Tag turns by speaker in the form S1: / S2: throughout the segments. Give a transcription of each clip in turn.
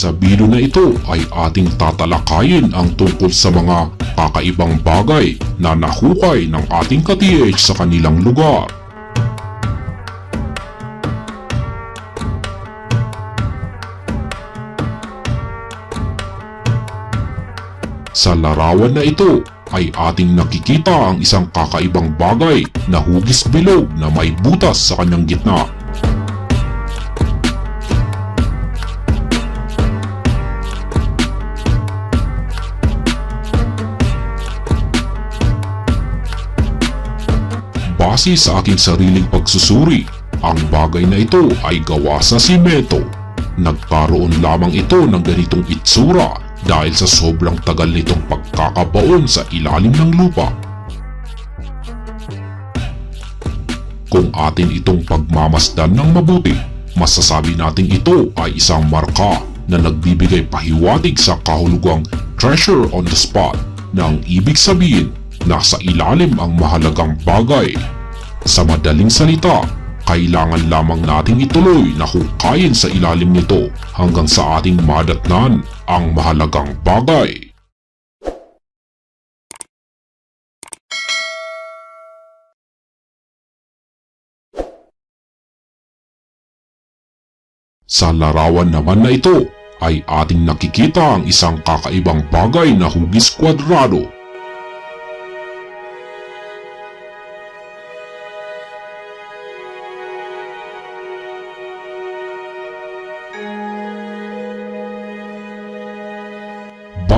S1: Sa video na ito ay ating tatalakayin ang tungkol sa mga kakaibang bagay na nahukay ng ating ka-TH sa kanilang lugar. Sa larawan na ito ay ating nakikita ang isang kakaibang bagay na hugis bilog na may butas sa kanyang gitna. Base sa aking sariling pagsusuri, ang bagay na ito ay gawa sa simento. Nagkaroon lamang ito ng ganitong itsura dahil sa sobrang tagal nitong pagkakabaon sa ilalim ng lupa. Kung atin itong pagmamasdan ng mabuti, masasabi nating ito ay isang marka na nagbibigay pahiwatig sa kahulugang treasure on the spot na ang ibig sabihin nasa ilalim ang mahalagang bagay. Sa madaling salita, kailangan lamang nating ituloy na hukayin sa ilalim nito hanggang sa ating madatnan ang mahalagang bagay. Sa larawan naman na ito ay ating nakikita ang isang kakaibang bagay na hugis kwadrado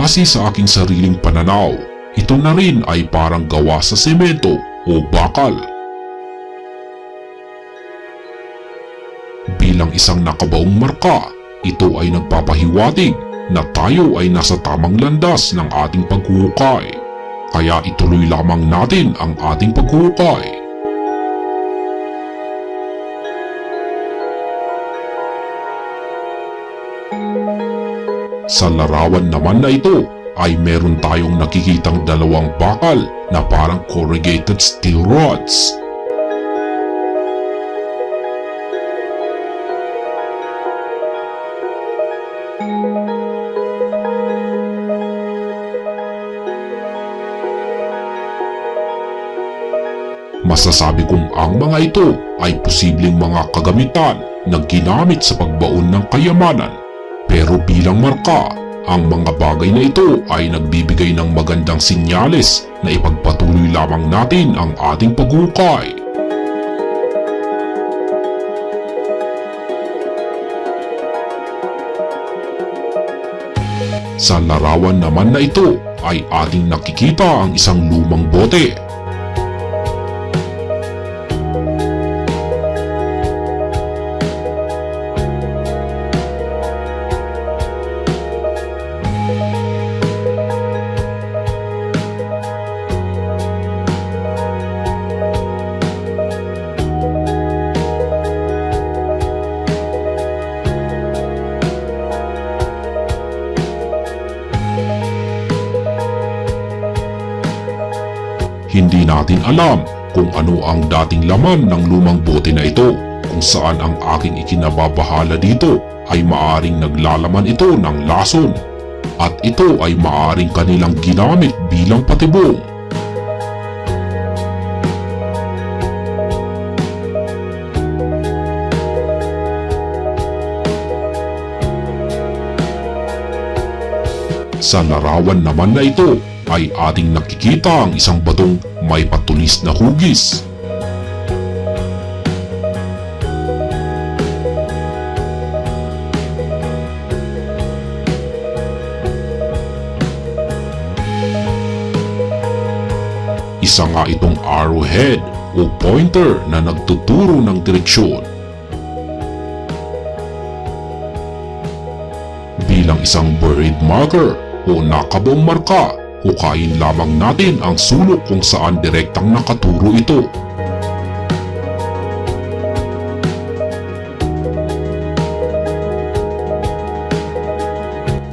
S1: Base sa aking sariling pananaw, ito na rin ay parang gawa sa semento o bakal. Bilang isang nakabaong marka, ito ay nagpapahiwatig na tayo ay nasa tamang landas ng ating paghuhukay. Kaya ituloy lamang natin ang ating paghuhukay. Sa larawan naman na ito ay meron tayong nakikitang dalawang bakal na parang corrugated steel rods. Masasabi kong ang mga ito ay posibleng mga kagamitan na ginamit sa pagbaon ng kayamanan pero bilang marka, ang mga bagay na ito ay nagbibigay ng magandang sinyales na ipagpatuloy lamang natin ang ating paghukay. Sa larawan naman na ito ay ating nakikita ang isang lumang bote Hindi natin alam kung ano ang dating laman ng lumang bote na ito kung saan ang aking ikinababahala dito ay maaring naglalaman ito ng lason at ito ay maaring kanilang ginamit bilang patibong. Sa larawan naman na ito ay ating nakikita ang isang batong may patulis na hugis. Isa nga itong arrowhead o pointer na nagtuturo ng direksyon. Bilang isang buried marker o nakabong marka, hukayin lamang natin ang sulok kung saan direktang nakaturo ito.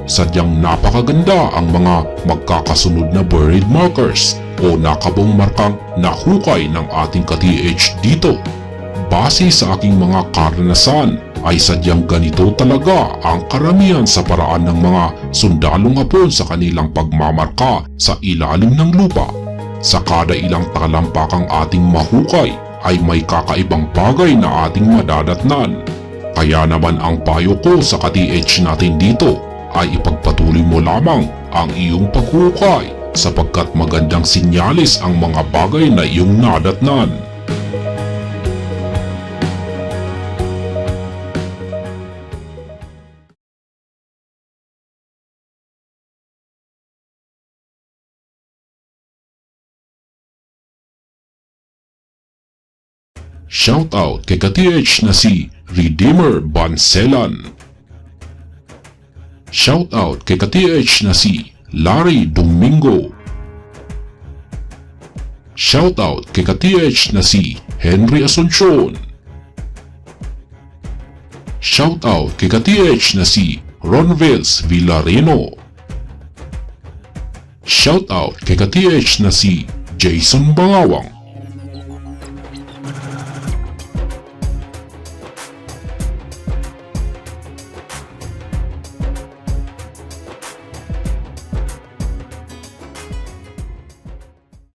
S1: Sadyang napakaganda ang mga magkakasunod na buried markers o nakabong markang nahukay ng ating ka-TH dito. Base sa aking mga karanasan ay sadyang ganito talaga ang karamihan sa paraan ng mga sundalong hapon sa kanilang pagmamarka sa ilalim ng lupa. Sa kada ilang talampakang ating mahukay ay may kakaibang bagay na ating madadatnan. Kaya naman ang payo ko sa ka-TH natin dito ay ipagpatuloy mo lamang ang iyong paghukay sapagkat magandang sinyalis ang mga bagay na iyong nadatnan. Shoutout kay ka-TH na si Redeemer Banselan. Shoutout kay ka-TH na si Larry Domingo. Shoutout kay ka-TH na si Henry Asuncion. Shoutout kay ka-TH na si Ronvels Villareno. Shoutout kay ka-TH na si Jason Bangawang.